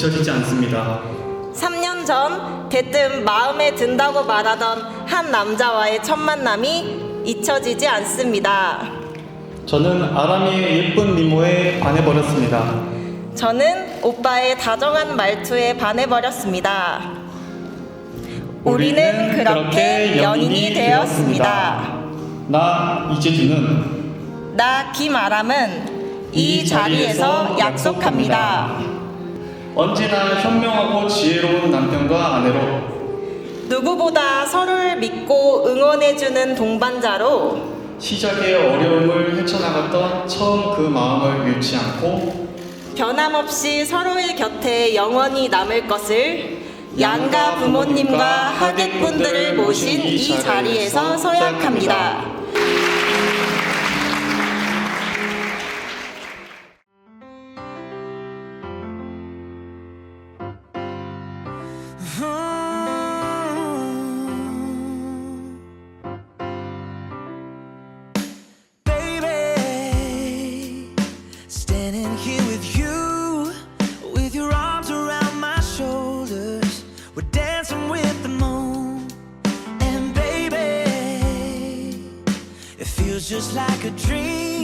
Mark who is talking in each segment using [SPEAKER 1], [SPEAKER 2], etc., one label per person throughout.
[SPEAKER 1] 잊혀지지 않습니다.
[SPEAKER 2] 3년 전 대뜸 마음에 든다고 말하던 한 남자와의 첫 만남이 잊혀지지 않습니다.
[SPEAKER 1] 저는 아람이의 예쁜 미모에 반해버렸습니다.
[SPEAKER 2] 저는 오빠의 다정한 말투에 반해버렸습니다. 우리는 그렇게 연인이 되었습니다.
[SPEAKER 1] 나 이재준은
[SPEAKER 2] 나 김아람은 이 자리에서 약속합니다.
[SPEAKER 1] 언제나 현명하고 지혜로운 남편과 아내로
[SPEAKER 2] 누구보다 서로를 믿고 응원해주는 동반자로
[SPEAKER 1] 시작의 어려움을 헤쳐나갔던 처음 그 마음을 잃지 않고
[SPEAKER 2] 변함없이 서로의 곁에 영원히 남을 것을 양가 부모님과 하객분들을 모신 이 자리에서 서약합니다.
[SPEAKER 3] Just like a dream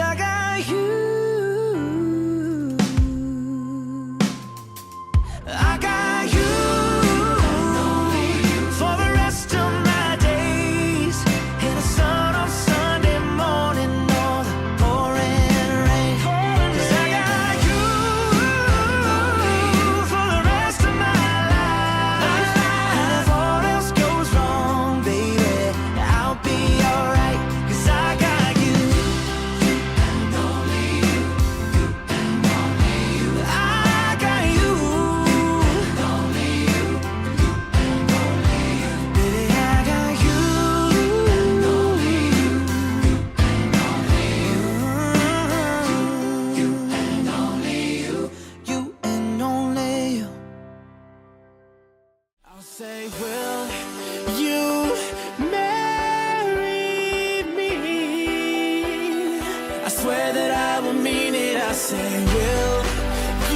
[SPEAKER 3] I got you. I swear that I will mean it. I say, will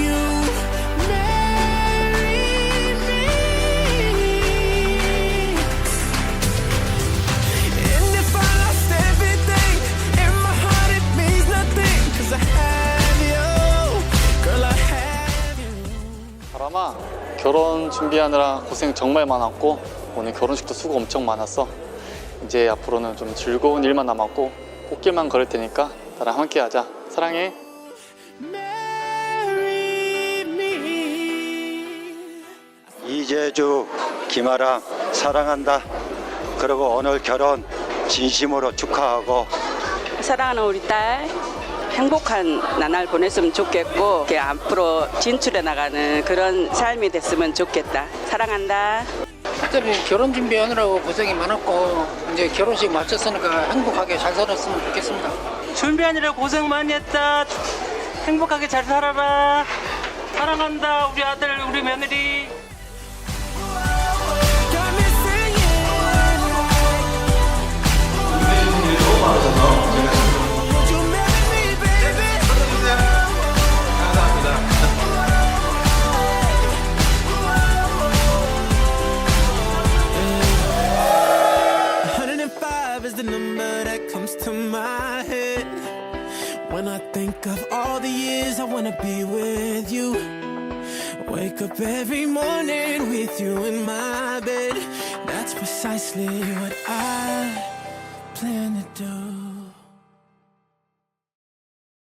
[SPEAKER 3] you marry me? And if I lost everything in my heart, it means nothing. 'Cause I have you, girl, I have you.
[SPEAKER 1] 바람아 결혼 준비하느라 고생 정말 많았고 오늘 결혼식도 수고 엄청 많았어 이제 앞으로는 좀 즐거운 일만 남았고 꽃길만 걸을 테니까 나랑 함께 하자 사랑해.
[SPEAKER 4] 이재주, 김아랑 사랑한다. 그리고 오늘 결혼 진심으로 축하하고
[SPEAKER 5] 사랑하는 우리 딸 행복한 나날 보냈으면 좋겠고 이렇게 앞으로 진출해 나가는 그런 삶이 됐으면 좋겠다. 사랑한다.
[SPEAKER 6] 특별히 결혼 준비하느라고 고생이 많았고 이제 결혼식 마쳤으니까 행복하게 잘 살았으면 좋겠습니다.
[SPEAKER 7] 준비하느라 고생 많이 했다. 행복하게 잘 살아라. 사랑한다, 우리 아들, 우리 며느리.
[SPEAKER 3] Think of all the years I wanna be with you. Wake up every morning with you in my bed. That's precisely what I plan to do.